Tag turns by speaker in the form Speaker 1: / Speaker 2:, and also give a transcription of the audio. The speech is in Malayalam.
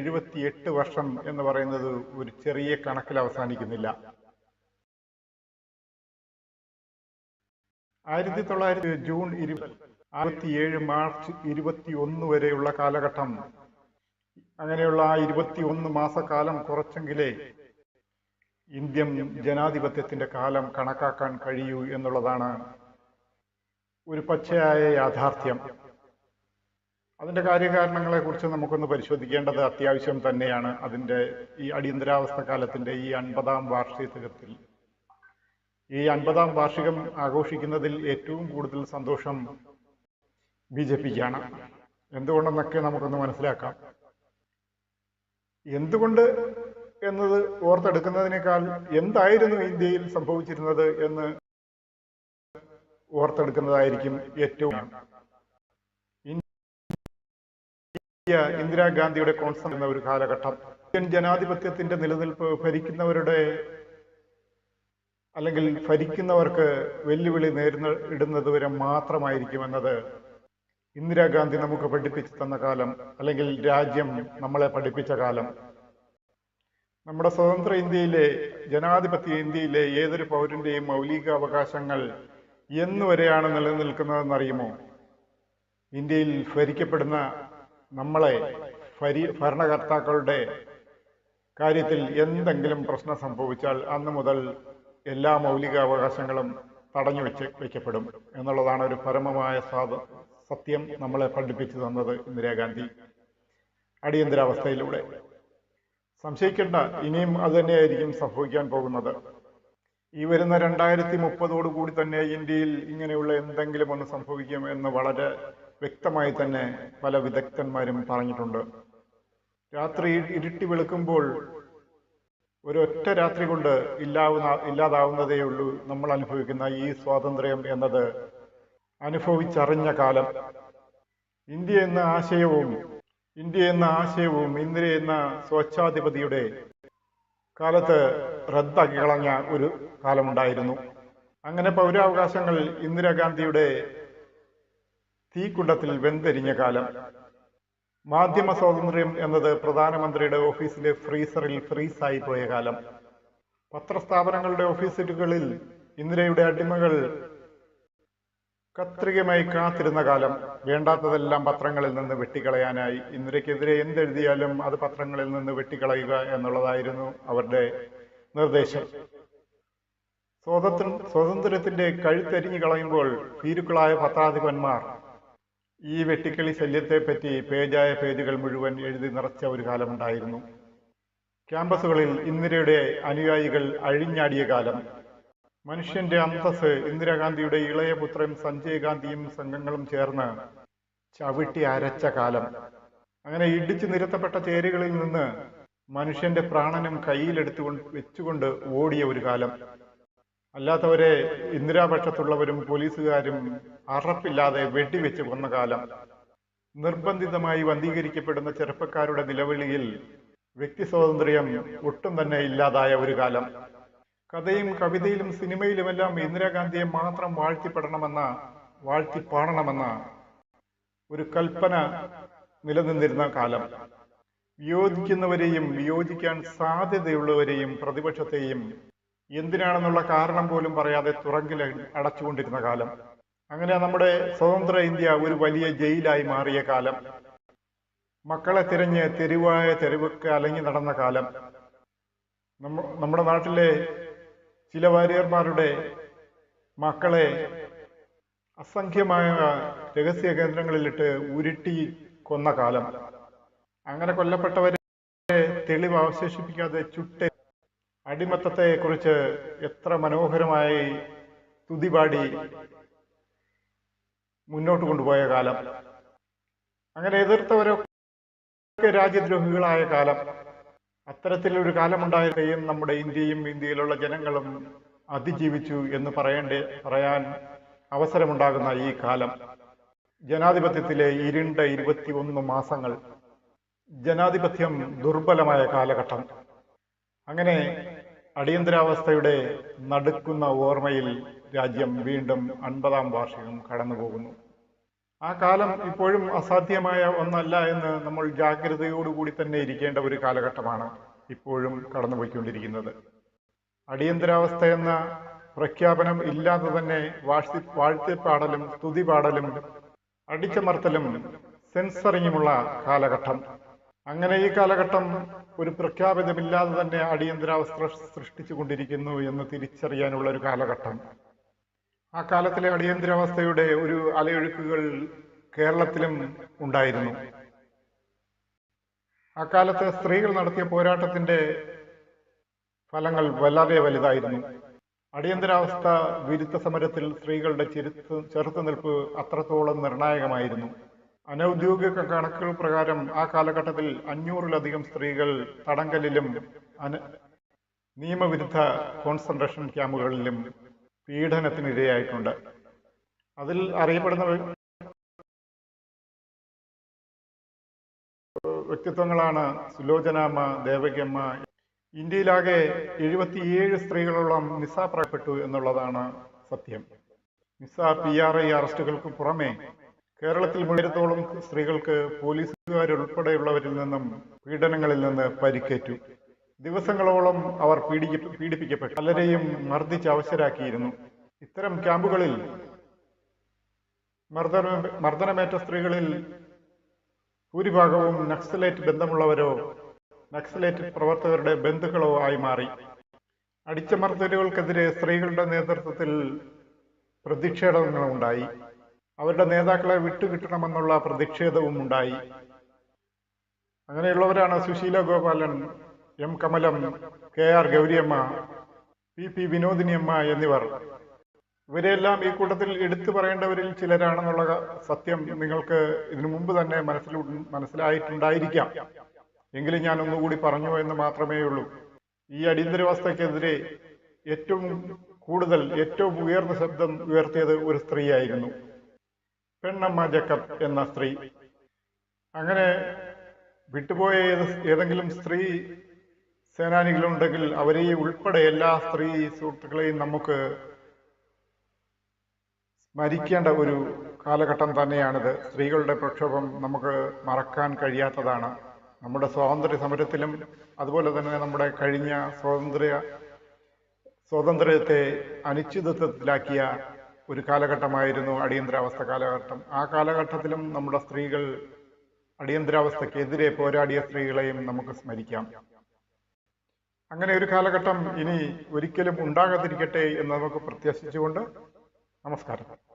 Speaker 1: എഴുപത്തിയെട്ട് വർഷം എന്ന് പറയുന്നത് ഒരു ചെറിയ കണക്കിൽ അവസാനിക്കുന്നില്ല. ആയിരത്തി തൊള്ളായിരത്തി ജൂൺ ഇരുപത് അറുപത്തിയേഴ് മാർച്ച് ഇരുപത്തി ഒന്ന് വരെയുള്ള കാലഘട്ടം. അങ്ങനെയുള്ള ആ ഇരുപത്തി ഒന്ന് മാസക്കാലം കുറച്ചെങ്കിലേ ഇന്ത്യൻ ജനാധിപത്യത്തിന്റെ കാലം കണക്കാക്കാൻ കഴിയൂ എന്നുള്ളതാണ് ഒരു പച്ചയായ യാഥാർത്ഥ്യം. അതിന്റെ കാര്യകാരണങ്ങളെ കുറിച്ച് നമുക്കൊന്ന് പരിശോധിക്കേണ്ടത് അത്യാവശ്യം തന്നെയാണ്. അതിന്റെ ഈ അടിയന്തരാവസ്ഥ കാലത്തിന്റെ ഈ അൻപതാം വാർഷികത്തിൽ. ഈ അൻപതാം വാർഷികം ആഘോഷിക്കുന്നതിൽ ഏറ്റവും കൂടുതൽ സന്തോഷം ബി ജെ പിക്കാണ്. എന്തുകൊണ്ടെന്നൊക്കെ നമുക്കൊന്ന് മനസ്സിലാക്കാം. എന്തുകൊണ്ട് എന്നത് ഓർത്തെടുക്കുന്നതിനേക്കാൾ എന്തായിരുന്നു ഇന്ത്യയിൽ സംഭവിച്ചിരുന്നത് എന്ന് ഓർത്തെടുക്കുന്നതായിരിക്കും ഏറ്റവും ഇന്ത്യ ഇന്ദിരാഗാന്ധിയുടെ കോൺസൺ എന്ന ഒരു കാലഘട്ടം. ഇന്ത്യൻ ജനാധിപത്യത്തിന്റെ നിലനിൽപ്പ് ഭരിക്കുന്നവരുടെ അല്ലെങ്കിൽ ഭരിക്കുന്നവർക്ക് വെല്ലുവിളി നേരിടുന്ന ഇടുന്നത് വരെ മാത്രമായിരിക്കും എന്നത് ഇന്ദിരാഗാന്ധി നമുക്ക് പഠിപ്പിച്ചു തന്ന കാലം അല്ലെങ്കിൽ രാജ്യം നമ്മളെ പഠിപ്പിച്ച കാലം. നമ്മുടെ സ്വതന്ത്ര ഇന്ത്യയിലെ ജനാധിപത്യ ഇന്ത്യയിലെ ഏതൊരു പൗരന്റെയും മൗലിക അവകാശങ്ങൾ എന്നുവരെയാണ് നിലനിൽക്കുന്നതെന്നറിയുമോ ഇന്ത്യയിൽ ഭരിക്കപ്പെടുന്ന നമ്മളെ ഭരി ഭരണകർത്താക്കളുടെ കാര്യത്തിൽ എന്തെങ്കിലും പ്രശ്നം സംഭവിച്ചാൽ അന്ന് മുതൽ എല്ലാ മൗലിക അവകാശങ്ങളും തടഞ്ഞു വെച്ച് വെക്കപ്പെടും എന്നുള്ളതാണ് ഒരു പരമമായ സാധ സത്യം നമ്മളെ പഠിപ്പിച്ചു തന്നത് ഇന്ദിരാഗാന്ധി അടിയന്തരാവസ്ഥയിലൂടെ. സംശയിക്കേണ്ട ഇനിയും അത് തന്നെയായിരിക്കും സംഭവിക്കാൻ പോകുന്നത്. ഈ വരുന്ന രണ്ടായിരത്തി മുപ്പതോടു കൂടി തന്നെ ഇന്ത്യയിൽ ഇങ്ങനെയുള്ള എന്തെങ്കിലും ഒന്ന് സംഭവിക്കും എന്ന് വളരെ വ്യക്തമായി തന്നെ പല വിദഗ്ധന്മാരും പറഞ്ഞിട്ടുണ്ട്. രാത്രി ഇരുട്ടി വെളുക്കുമ്പോൾ ഒരൊറ്റ രാത്രി കൊണ്ട് ഇല്ലാവുന്ന ഇല്ലാതാവുന്നതേ ഉള്ളൂ നമ്മൾ അനുഭവിക്കുന്ന ഈ സ്വാതന്ത്ര്യം എന്നത് അനുഭവിച്ചറിഞ്ഞ കാലം. ഇന്ത്യ എന്ന ആശയവും ഇന്ത്യ എന്ന ആശയവും ഇന്ദിര എന്ന സ്വച്ഛാധിപതിയുടെ കാലത്ത് റദ്ദാക്കി കളഞ്ഞ ഒരു കാലമുണ്ടായിരുന്നു. അങ്ങനെ പൗരാവകാശങ്ങൾ ഇന്ദിരാഗാന്ധിയുടെ തീക്കുണ്ടത്തിൽ വെന്തെരിഞ്ഞ കാലം. മാധ്യമ സ്വാതന്ത്ര്യം എന്നത് പ്രധാനമന്ത്രിയുടെ ഓഫീസിലെ ഫ്രീസറിൽ ഫ്രീസായി പോയ കാലം. പത്രസ്ഥാപനങ്ങളുടെ ഓഫീസുകളിൽ ഇന്ദിരയുടെ അടിമകൾ കത്രികമായി കാത്തിരുന്ന കാലം. വേണ്ടാത്തതെല്ലാം പത്രങ്ങളിൽ നിന്ന് വെട്ടിക്കളയാനായി. ഇന്ദിരയ്ക്കെതിരെ എന്തെഴുതിയാലും അത് പത്രങ്ങളിൽ നിന്ന് വെട്ടിക്കളയുക എന്നുള്ളതായിരുന്നു അവരുടെ നിർദ്ദേശം. സ്വാതന്ത്ര്യ സ്വാതന്ത്ര്യത്തിന്റെ കഴുത്തെരിഞ്ഞു കളയുമ്പോൾ ഭീരുക്കളായ പത്രാധിപന്മാർ ഈ വെട്ടിക്കളി ശല്യത്തെപ്പറ്റി പേജായ പേജുകൾ മുഴുവൻ എഴുതി നിറച്ച ഒരു കാലമുണ്ടായിരുന്നു. ക്യാമ്പസുകളിൽ ഇന്ദിരയുടെ അനുയായികൾ അഴിഞ്ഞാടിയ കാലം. മനുഷ്യന്റെ അന്തസ് ഇന്ദിരാഗാന്ധിയുടെ ഇളയ പുത്രൻ സഞ്ജയ് ഗാന്ധിയും സംഘങ്ങളും ചേർന്ന് ചവിട്ടി അരച്ച കാലം. അങ്ങനെ ഇടിച്ചു നിരത്തപ്പെട്ട ചേരികളിൽ നിന്ന് മനുഷ്യന്റെ പ്രാണനും കയ്യിലെടുത്തുകൊണ്ട് വെച്ചുകൊണ്ട് ഓടിയ ഒരു കാലം. അല്ലാത്തവരെ ഇന്ദിരാപക്ഷത്തുള്ളവരും പോലീസുകാരും അറപ്പില്ലാതെ വെട്ടിവെച്ച് കൊന്ന കാലം. നിർബന്ധിതമായി വന്ധീകരിക്കപ്പെടുന്ന ചെറുപ്പക്കാരുടെ നിലവിളിയിൽ വ്യക്തി സ്വാതന്ത്ര്യം ഒട്ടും തന്നെ ഇല്ലാതായ ഒരു കാലം. കഥയും കവിതയിലും സിനിമയിലുമെല്ലാം ഇന്ദിരാഗാന്ധിയെ മാത്രം വാഴ്ത്തിപ്പെടണമെന്ന വാഴ്ത്തിപ്പാടണമെന്ന ഒരു കൽപ്പന നിലനിന്നിരുന്ന കാലം. വിയോജിക്കുന്നവരെയും വിയോജിക്കാൻ സാധ്യതയുള്ളവരെയും പ്രതിപക്ഷത്തെയും എന്തിനാണെന്നുള്ള കാരണം പോലും പറയാതെ തുറങ്കിൽ അടച്ചുകൊണ്ടിരുന്ന കാലം. അങ്ങനെ നമ്മുടെ സ്വതന്ത്ര ഇന്ത്യ ഒരു വലിയ ജയിലായി മാറിയ കാലം. മക്കളെ തിരഞ്ഞ് തെരുവായ തെരുവൊക്കെ അലങ്ങി നടന്ന കാലം. നമ്മുടെ നാട്ടിലെ ചില വാരിയർമാരുടെ മക്കളെ അസംഖ്യമായ രഹസ്യ കേന്ദ്രങ്ങളിലിട്ട് ഉരുട്ടി കൊന്ന കാലം. അങ്ങനെ കൊല്ലപ്പെട്ടവരെ തെളിവ് അവശേഷിപ്പിക്കാതെ ചുട്ട് അടിമത്തത്തെ കുറിച്ച് എത്ര മനോഹരമായി തുതിപാടി മുന്നോട്ട് കൊണ്ടുപോയ കാലം. അങ്ങനെ എതിർത്തവരൊക്കെ രാജ്യദ്രോഹികളായ കാലം. അത്തരത്തിലൊരു കാലമുണ്ടായതെയും നമ്മുടെ ഇന്ത്യയും ഇന്ത്യയിലുള്ള ജനങ്ങളും അതിജീവിച്ചു എന്ന് പറയേണ്ട പറയാൻ അവസരമുണ്ടാകുന്ന ഈ കാലം. ജനാധിപത്യത്തിലെ ഇരുണ്ട ഇരുപത്തിയൊന്ന് മാസങ്ങൾ ജനാധിപത്യം ദുർബലമായ കാലഘട്ടം. അങ്ങനെ അടിയന്തരാവസ്ഥയുടെ നടുക്കുന്ന ഓർമ്മയിൽ രാജ്യം വീണ്ടും അൻപതാം വാർഷികം കടന്നുപോകുന്നു. ആ കാലം ഇപ്പോഴും അസാധ്യമായ ഒന്നല്ല എന്ന് നമ്മൾ ജാഗ്രതയോടുകൂടി തന്നെ ഇരിക്കേണ്ട ഒരു കാലഘട്ടമാണ് ഇപ്പോഴും കടന്നുപോയിക്കൊണ്ടിരിക്കുന്നത്. അടിയന്തരാവസ്ഥ എന്ന പ്രഖ്യാപനം ഇല്ലാതെ തന്നെ വാഴ്ത്തി വാഴ്ത്തിപ്പാടലും സ്തുതിപാടലും അടിച്ചമർത്തലും സെൻസറിങ്ങുമുള്ള കാലഘട്ടം. അങ്ങനെ ഈ കാലഘട്ടം ഒരു പ്രഖ്യാപിതമില്ലാതെ തന്നെ അടിയന്തരാവസ്ഥ സൃഷ്ടിച്ചുകൊണ്ടിരിക്കുന്നു എന്ന് തിരിച്ചറിയാനുള്ള ഒരു കാലഘട്ടം. ആ കാലത്തിലെ അടിയന്തരാവസ്ഥയുടെ ഒരു അലയൊഴുക്കുകൾ കേരളത്തിലും ഉണ്ടായിരുന്നു. ആ കാലത്ത് സ്ത്രീകൾ നടത്തിയ പോരാട്ടത്തിന്റെ ഫലങ്ങൾ വളരെ വലുതായിരുന്നു. അടിയന്തരാവസ്ഥ വിരുദ്ധ സമരത്തിൽ സ്ത്രീകളുടെ ചെറുത്ത് ചെറുത്തുനിൽപ്പ് അത്രത്തോളം നിർണായകമായിരുന്നു. അനൌദ്യോഗിക കണക്കുകൾ പ്രകാരം ആ കാലഘട്ടത്തിൽ അഞ്ഞൂറിലധികം സ്ത്രീകൾ തടങ്കലിലും നിയമവിരുദ്ധ കോൺസെൻട്രേഷൻ ക്യാമ്പുകളിലും പീഡനത്തിനിരയായിട്ടുണ്ട്. അതിൽ അറിയപ്പെടുന്ന വ്യ- വ്യക്തിത്വങ്ങളാണ് സുലോചനാമ്മ ദേവകിയമ്മ. ഇന്ത്യയിലാകെ എഴുപത്തിയേഴ് സ്ത്രീകളോളം നിസ പറയപ്പെട്ടു എന്നുള്ളതാണ് സത്യം. നിസ പി ആർ ഐ അറസ്റ്റുകൾക്ക് പുറമെ കേരളത്തിൽ മുഴുവത്തോളം സ്ത്രീകൾക്ക് പോലീസുകാരുൾപ്പെടെയുള്ളവരിൽ നിന്നും പീഡനങ്ങളിൽ നിന്ന് പരിക്കേറ്റു. ദിവസങ്ങളോളം അവർ പീഡിക്ക പീഡിപ്പിക്കപ്പെട്ടു. പലരെയും മർദ്ദിച്ച് അവശരാക്കിയിരുന്നു. ഇത്തരം ക്യാമ്പുകളിൽ മർദ്ദന മർദ്ദനമേറ്റ സ്ത്രീകളിൽ ഭൂരിഭാഗവും നക്സലേറ്റ് ബന്ധമുള്ളവരോ നക്സലേറ്റ് പ്രവർത്തകരുടെ ബന്ധുക്കളോ ആയി മാറി. അടിച്ചമർത്തലുകൾക്കെതിരെ സ്ത്രീകളുടെ നേതൃത്വത്തിൽ പ്രതിഷേധങ്ങളുണ്ടായി. അവരുടെ നേതാക്കളെ വിട്ടുകിട്ടണമെന്നുള്ള പ്രതിഷേധവും ഉണ്ടായി. അങ്ങനെയുള്ളവരാണ് Sushila Gopalan M Kamalam K R Gouriamma P P Vinodiniamma എന്നിവർ. ഇവരെല്ലാം ഈ കൂട്ടത്തിൽ എടുത്തു പറയേണ്ടവരിൽ ചിലരാണെന്നുള്ള സത്യം നിങ്ങൾക്ക് ഇതിനു മുമ്പ് തന്നെ മനസ്സിൽ മനസ്സിലായിട്ടുണ്ടായിരിക്കാം. എങ്കിലും ഞാൻ ഒന്നുകൂടി പറഞ്ഞു എന്ന് മാത്രമേ ഉള്ളൂ. ഈ അടിയന്തരാവസ്ഥക്കെതിരെ ഏറ്റവും കൂടുതൽ ഏറ്റവും ഉയർന്ന ശബ്ദം ഉയർത്തിയത് ഒരു സ്ത്രീയായിരുന്നു. പെണ്ണമ്മ ജക്കബ് എന്ന സ്ത്രീ. അങ്ങനെ വിട്ടുപോയ ഏതെങ്കിലും സ്ത്രീ സേനാനികളുണ്ടെങ്കിൽ അവരെ ഉൾപ്പെടെ എല്ലാ സ്ത്രീ സുഹൃത്തുക്കളെയും നമുക്ക് സ്മരിക്കേണ്ട ഒരു കാലഘട്ടം തന്നെയാണിത്. സ്ത്രീകളുടെ പ്രക്ഷോഭം നമുക്ക് മറക്കാൻ കഴിയാത്തതാണ്. നമ്മുടെ സ്വാതന്ത്ര്യ സമരത്തിലും അതുപോലെ തന്നെ നമ്മുടെ കഴിഞ്ഞ സ്വാതന്ത്ര്യ സ്വാതന്ത്ര്യത്തെ അനിശ്ചിതത്വത്തിലാക്കിയ ഒരു കാലഘട്ടമായിരുന്നു അടിയന്തരാവസ്ഥ കാലഘട്ടം. ആ കാലഘട്ടത്തിലും നമ്മുടെ സ്ത്രീകൾ അടിയന്തരാവസ്ഥക്കെതിരെ പോരാടിയ സ്ത്രീകളെയും നമുക്ക് സ്മരിക്കാം. അങ്ങനെ ഒരു കാലഘട്ടം ഇനി ഒരിക്കലും ഉണ്ടാകാതിരിക്കട്ടെ എന്ന് നമുക്ക് പ്രത്യാശിച്ചുകൊണ്ട് നമസ്കാരം.